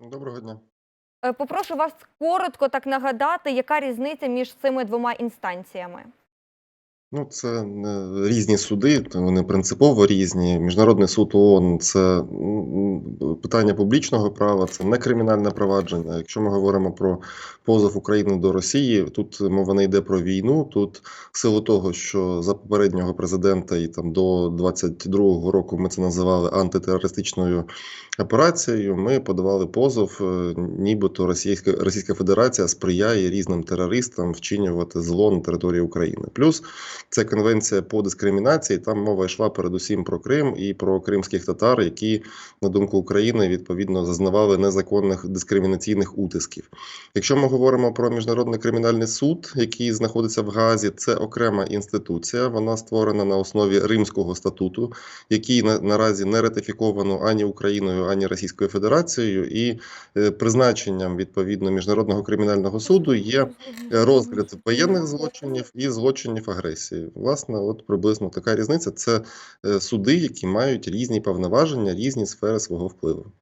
Доброго дня. Е, Попрошу вас коротко так нагадати, яка різниця між цими двома інстанціями. Ну, це е, різні суди, вони принципово різні. Міжнародний суд ООН це питання публічного права, це не кримінальне провадження. Якщо ми говоримо про позов України до Росії, тут мова не йде про війну. Тут в силу того, що за попереднього президента і там до 22-го року ми це називали антитерористичною операцією, ми подавали позов, е, нібито Російська Російська Федерація сприяє різним терористам вчинювати зло на території України. Плюс це конвенція по дискримінації. Там мова йшла передусім про Крим і про кримських татар, які, на думку України, відповідно зазнавали незаконних дискримінаційних утисків. Якщо ми говоримо про міжнародний кримінальний суд, який знаходиться в Газі, це окрема інституція. Вона створена на основі Римського статуту, який наразі не ратифіковано ані Україною, ані Російською Федерацією, і е, призначенням відповідно міжнародного кримінального суду є Е, розгляд воєнних злочинів і злочинів агресії. Власне, от приблизно така різниця. Це е, суди, які мають різні повноваження, різні сфери свого впливу.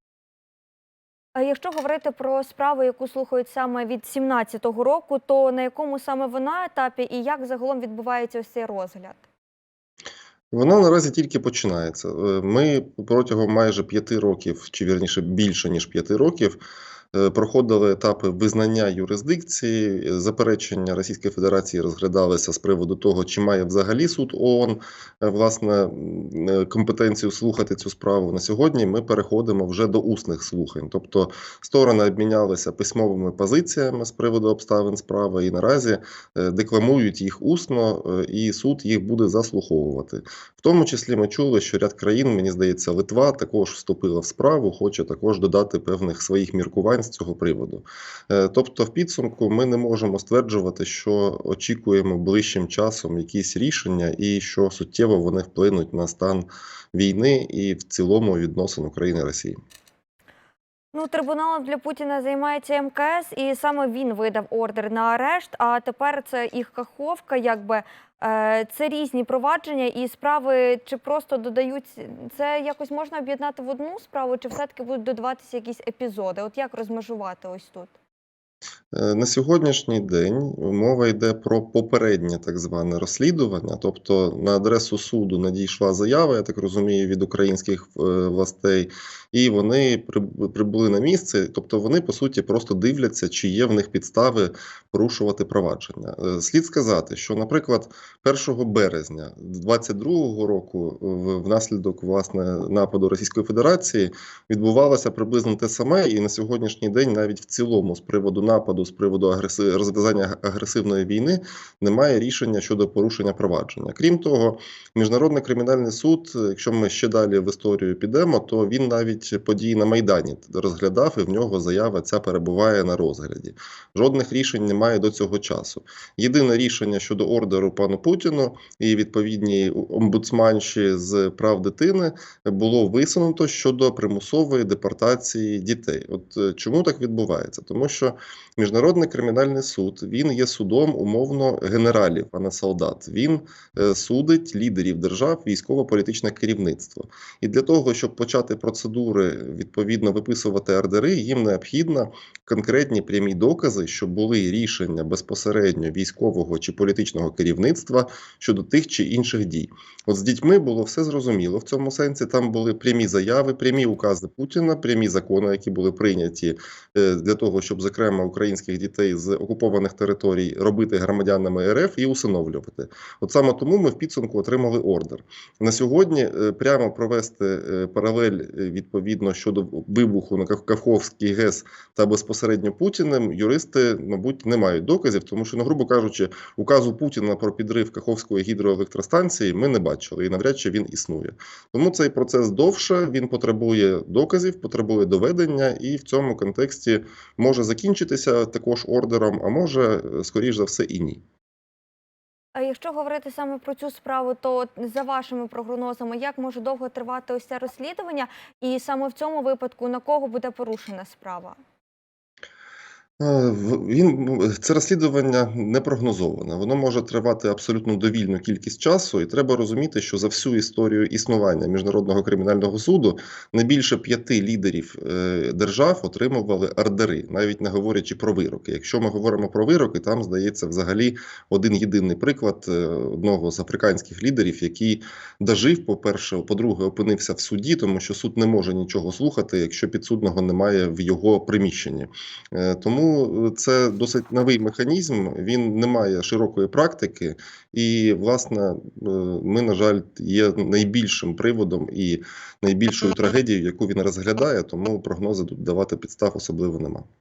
А якщо говорити про справу, яку слухають саме від 17-го року, то на якому саме вона етапі і як загалом відбувається ось цей розгляд? Вона наразі тільки починається. Е, Ми протягом майже п'яти років, чи вірніше більше ніж п'яти років, проходили етапи визнання юрисдикції. Заперечення Російської Федерації розглядалися з приводу того, чи має взагалі суд ООН е, власне е, компетенцію слухати цю справу. На сьогодні ми переходимо вже до усних слухань. Тобто сторони обмінялися письмовими позиціями з приводу обставин справи, і наразі е, декламують їх усно, е, і суд їх буде заслуховувати. В тому числі ми чули, що ряд країн, мені здається, Литва також вступила в справу, хоче також додати певних своїх міркувань з цього приводу. Е, Тобто, в підсумку ми не можемо стверджувати, що очікуємо ближчим часом якісь рішення, і що суттєво вони вплинуть на стан війни і в цілому відносин України Росії. Ну, трибуналом для Путіна займається МКС, і саме він видав ордер на арешт. А тепер це їх каховка, якби е, це різні провадження і справи, чи просто додають це якось можна об'єднати в одну справу, чи все-таки будуть додаватися якісь епізоди? От як розмежувати ось тут? Е, На сьогоднішній день мова йде про попереднє так зване розслідування. Тобто на адресу суду надійшла заява, я так розумію, від українських е, властей, і вони прибули на місце. Тобто вони по суті просто дивляться, чи є в них підстави порушувати провадження. Е, Слід сказати, що, наприклад, 1 березня 2022 року, внаслідок власне нападу Російської Федерації, відбувалося приблизно те саме, і на сьогоднішній день навіть в цілому з приводу нападу, з приводу агреси... розв'язання агресивної війни немає рішення щодо порушення провадження. Крім того, міжнародний кримінальний суд, якщо ми ще далі в історію підемо, то він навіть події на майдані розглядав, і в нього заява ця перебуває на розгляді. Жодних рішень немає до цього часу. Єдине рішення щодо ордеру пану Путіну і відповідній омбудсманші з прав дитини було висунуто щодо примусової депортації дітей. От е, чому так відбувається? Тому що міжнародний кримінальний суд він є судом умовно генералів, а не солдат. Він е, судить лідерів держав, військово-політичне керівництво. І для того, щоб почати процедури відповідно виписувати ордери, їм необхідно конкретні прямі докази, що були рішення безпосередньо військового чи політичного керівництва щодо тих чи інших дій. От з дітьми було все зрозуміло в цьому сенсі. Там були прямі заяви, прямі укази Путіна, прямі закони, які були прийняті е, для того, щоб зокрема українських дітей з окупованих територій робити громадянами РФ і усиновлювати. От саме тому ми в підсумку отримали ордер. На сьогодні е, прямо провести е, паралель е, відповідно щодо вибуху на Каховський ГЕС та безпосередньо Путіним. Юристи, мабуть, не мають доказів, тому що, ну, грубо кажучи, указу Путіна про підрив Каховської гідроелектростанції ми не бачили, і навряд чи він існує. Тому цей процес довше, він потребує доказів, потребує доведення, і в цьому контексті може закінчитися також ордером, а може, е, скоріш за все, і ні. Якщо говорити саме про цю справу, то за вашими прогнозами, як може довго тривати ось це розслідування, і саме в цьому випадку на кого буде порушена справа? Е, Він це розслідування не прогнозоване. Воно може тривати абсолютно довільну кількість часу, і треба розуміти, що за всю історію існування міжнародного кримінального суду не більше п'яти лідерів е, держав отримували ордери, навіть не говорячи про вироки. Якщо ми говоримо про вироки, там здається взагалі один єдиний приклад е, одного з африканських лідерів, який дожив, по-перше, по-друге, опинився в суді, тому що суд не може нічого слухати, якщо підсудного немає в його приміщенні. Е, Тому е, це досить новий механізм. Він не має широкої практики, і власне е, ми, на жаль, є найбільшим приводом і найбільшою трагедією, яку він розглядає. Тому прогнози тут давати підстав особливо нема.